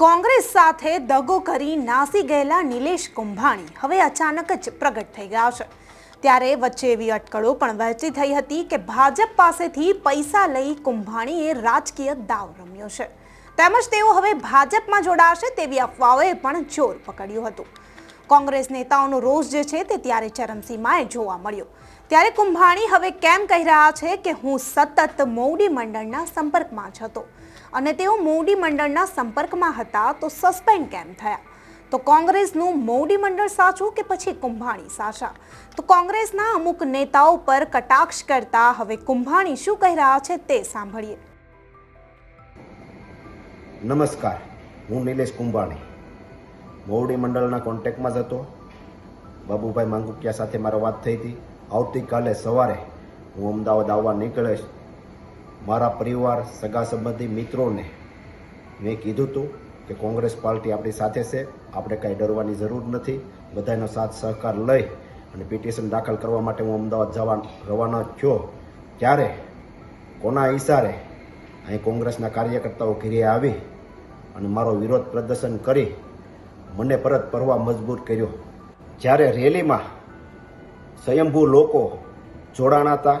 કોંગ્રેસ સાથે દગો કરી નાસી ગયેલા નિલેશ કુંભાણી હવે અચાનક જ પ્રગટ થઈ ગયા છે. ત્યારે વચ્ચે એવી અટકળો પણ વહેંચી થઈ હતી કે ભાજપ પાસેથી પૈસા લઈ કુંભાણીએ રાજકીય દાવ રમ્યો છે. તેમજ તેઓ હવે ભાજપમાં જોડાશે તેવી અફવાઓએ પણ જોર પકડ્યું હતું. કોંગ્રેસ નેતાઓનો રોષ જે છે તે ત્યારે ચરમસીમાએ જોવા મળ્યો. ત્યારે કુંભાણી હવે કેમ કહી રહ્યા છે કે હું સતત મોવડી મંડળના સંપર્કમાં જ હતો. અને તેઓ મોવડી મંડળના સંપર્કમાં હતા તો સસ્પેન્ડ કેમ થયા? તો કોંગ્રેસનું મોવડી મંડળ સાચું કે પછી કુંભાણી સાચા? તો કોંગ્રેસના અમુક નેતાઓ પર કટાક્ષ કરતા હવે કુંભાણી શું કહી રહ્યા છે તે સાંભળીએ. નમસ્કાર, હું નિલેશ કુંભાણી. મોવડી મંડળના કોન્ટેક્ટમાં જ હતો. બાબુભાઈ માંગુકિયા સાથે મારો વાત થઈ હતી. આવતીકાલે સવારે હું અમદાવાદ આવવા નીકળીશ. મારા પરિવાર, સગા સંબંધી મિત્રોને મેં કીધું હતું કે કોંગ્રેસ પાર્ટી આપણી સાથે છે. આપણે કાંઈ ડરવાની જરૂર નથી. બધાનો સાથ સહકાર લઈ અને પિટિશન દાખલ કરવા માટે હું અમદાવાદ જવા રવાના થયો. ત્યારે કોના ઈશારે અહીં કોંગ્રેસના કાર્યકર્તાઓ ઘેરે આવી અને મારો વિરોધ પ્રદર્શન કરી મને પરત ફરવા મજબૂર કર્યો. જ્યારે રેલીમાં સ્વયંભૂ લોકો જોડાણા હતા.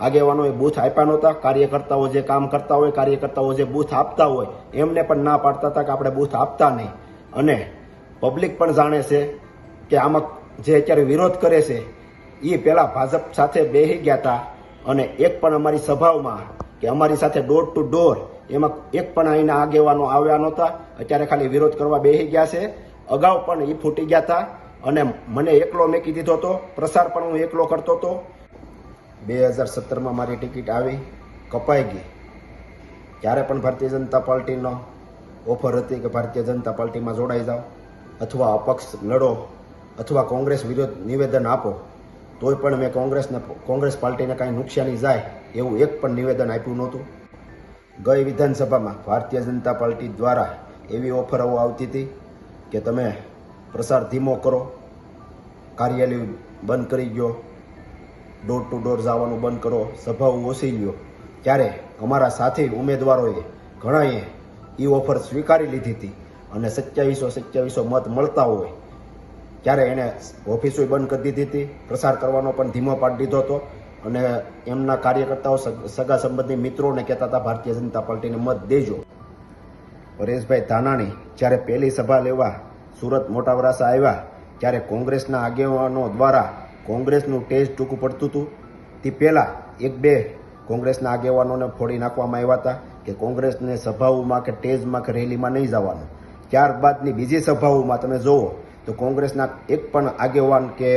આગેવાનોએ બૂથ આપ્યા નહોતા, કાર્યકર્તાઓ જે કામ કરતા હોય, કાર્યકર્તાઓ જે બૂથ આપતા હોય, એમને પણ ના પાડતા હતા કે આપણે બૂથ આપતા નહીં. અને પબ્લિક પણ જાણે છે કે આમાં જે અત્યારે વિરોધ કરે છે એ પહેલાં ભાજપ સાથે બેસી ગયા હતા અને એક પણ અમારી સભાઓમાં કે અમારી સાથે ડોર ટુ ડોર એમાં એક પણ અહીંના આગેવાનો આવ્યા નહોતા. અત્યારે ખાલી વિરોધ કરવા બેસી ગયા છે. અગાઉ પણ એ ફૂટી ગયા હતા અને મને એકલો મેકી દીધો હતો પ્રસાર પણ હું એકલો કરતો હતો. બે હજાર સત્તરમાં મારી ટિકિટ આવી, કપાઈ ગઈ. ત્યારે પણ ભારતીય જનતા પાર્ટીનો ઓફર હતી કે ભારતીય જનતા પાર્ટીમાં જોડાઈ જાઓ, અથવા અપક્ષ લડો, અથવા કોંગ્રેસ વિરોધ નિવેદન આપો, તોય પણ મેં કોંગ્રેસને, કોંગ્રેસ પાર્ટીને કાંઈ નુકસાની જાય એવું એક પણ નિવેદન આપ્યું નહોતું. ગઈ વિધાનસભામાં ભારતીય જનતા પાર્ટી દ્વારા એવી ઓફરો આવતી હતી કે તમે પ્રસાર ધીમો કરો, કાર્યાલય બંધ કરી ગયો ડોર ટુ ડોર જવાનું બંધ કરો. સભાઓ ઓછી લ્યો. ત્યારે અમારા સાથી ઉમેદવારોએ ઘણાએ એ ઓફર સ્વીકારી લીધી હતી. અને સત્યાવીસો સત્યાવીસો મત મળતા હોય, ત્યારે એણે ઓફિસો બંધ કરી દીધી હતી. પ્રસાર કરવાનો પણ ધીમો પાડી દીધો હતો. અને એમના કાર્યકર્તાઓ સગા સંબંધી મિત્રોને કહેતા હતા, ભારતીય જનતા પાર્ટીને મત દેજો. પરેશભાઈ ધાનાણી જ્યારે પહેલી સભા લેવા સુરત મોટા વરાસા આવ્યા, ત્યારે કોંગ્રેસના આગેવાનો દ્વારા કોંગ્રેસનું ટેજ ટૂંકું પડતું હતું. તે પહેલાં એક બે કોંગ્રેસના આગેવાનોને ફોડી નાખવામાં આવ્યા હતા કે કોંગ્રેસને સભાઓમાં કે ટેજમાં કે રેલીમાં નહીં જવાનું. ત્યારબાદની બીજી સભાઓમાં તમે જુઓ તો કોંગ્રેસના એક પણ આગેવાન કે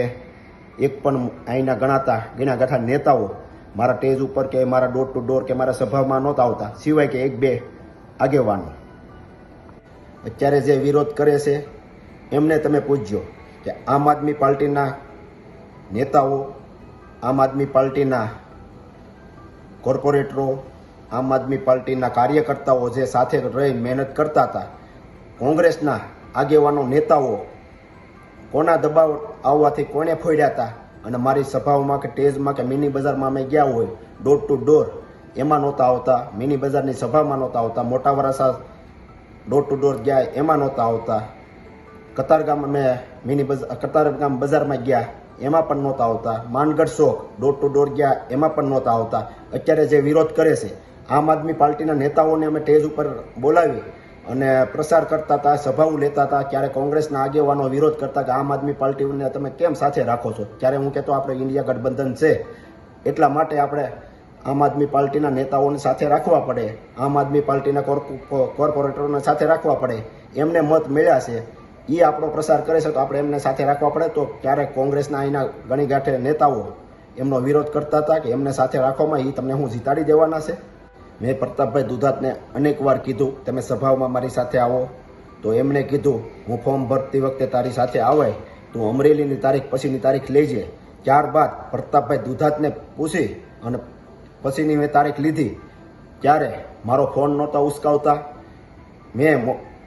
એક પણ અહીંના ગણાતા ગણા ગાંઠા નેતાઓ મારા ટેજ ઉપર કે મારા ડોર ટુ ડોર કે મારા સભામાં નહોતા આવતા. સિવાય કે એક બે આગેવાનો. અત્યારે જે વિરોધ કરે છે, એમને તમે પૂછજો કે આમ આદમી પાર્ટીના નેતાઓ, આમ આદમી પાર્ટીના કોર્પોરેટરો, આમ આદમી પાર્ટીના કાર્યકર્તાઓ જે સાથે રહી મહેનત કરતા હતા, કોંગ્રેસના આગેવાનો નેતાઓ કોના દબાવ આવવાથી કોને ફોડ્યા હતા? અને મારી સભાઓમાં કે ટેજમાં કે મિની બજારમાં અમે ગયા હોય ડોર ટુ ડોર એમાં નહોતા આવતા. મિની બજારની સભામાં નહોતા આવતા. મોટા વરાસા ડોર ટુ ડોર ગયા, એમાં નહોતા આવતા. કતારગામ અમે મિની બજાર કતારગામ બજારમાં ગયા. એમાં પણ નહોતા આવતા. માનગઢ શોખ, ડોર ટુ ડોર ગયા, એમાં પણ નહોતા આવતા. અત્યારે જે વિરોધ કરે છે, આમ આદમી પાર્ટીના નેતાઓને અમે ટેજ ઉપર બોલાવી અને પ્રસાર કરતા હતા, સભાઓ લેતા હતા. ત્યારે કોંગ્રેસના આગેવાનો વિરોધ કરતા કે આમ આદમી પાર્ટીને તમે કેમ સાથે રાખો છો? ત્યારે હું કહેતો, આપણે ઇન્ડિયા ગઠબંધન છે. એટલા માટે આપણે આમ આદમી પાર્ટીના નેતાઓને સાથે રાખવા પડે. આમ આદમી પાર્ટીના કોર્પો- કોર્પોરેટરોને સાથે રાખવા પડે. એમને મત મળ્યા છે. એ આપણો પ્રસાર કરે છે, તો આપણે એમને સાથે રાખવા પડે. તો ક્યારેક કોંગ્રેસના અહીંના ગણી ગાંઠે નેતાઓ એમનો વિરોધ કરતા હતા કે એમને સાથે રાખવામાં એ તમને હું જીતાડી દેવાના છે. મેં પ્રતાપભાઈ દુધાતને અનેક વાર કીધું, તમે સભાઓમાં મારી સાથે આવો. તો એમણે કીધું, હું ફોર્મ ભરતી વખતે તારી સાથે આવે, તું અમરેલીની તારીખ પછીની તારીખ લેજે. ત્યારબાદ પ્રતાપભાઈ દુધાતને પૂછી, અને પછીની મેં તારીખ લીધી. ત્યારે મારો ફોન નહોતા ઉસકાવતા. મો-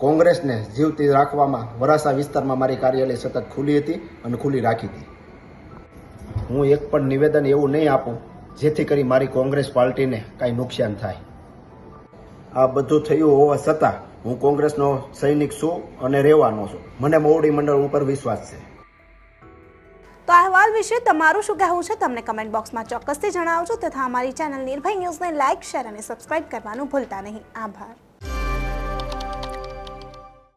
કોંગ્રેસને જીવતી રાખવામાં વરાસા વિસ્તારમાં મારી કાર્યાલય સતત ખુલ્લી હતી અને ખુલ્લી રાખી હતી. હું એક પણ નિવેદન એવું નહીં આપું, જેથી કરી મારી કોંગ્રેસ પાર્ટીને કાંઈ નુકસાન થાય. આ બધું થયું હોવા છતાં હું કોંગ્રેસનો સૈનિક છું અને રહેવાનો છું. મને મોવડી મંડળ ઉપર વિશ્વાસ છે. તો અહેવાલ વિશે તમારું શું કહેવું છે? તમને કમેન્ટ બોક્સમાં ચોક્કસથી જણાવજો તથા અમારી ચેનલ નિર્ભય ન્યૂઝને લાઇક શેર અને સબસ્ક્રાઇબ કરવાનું ભૂલતા નહીં. આભાર.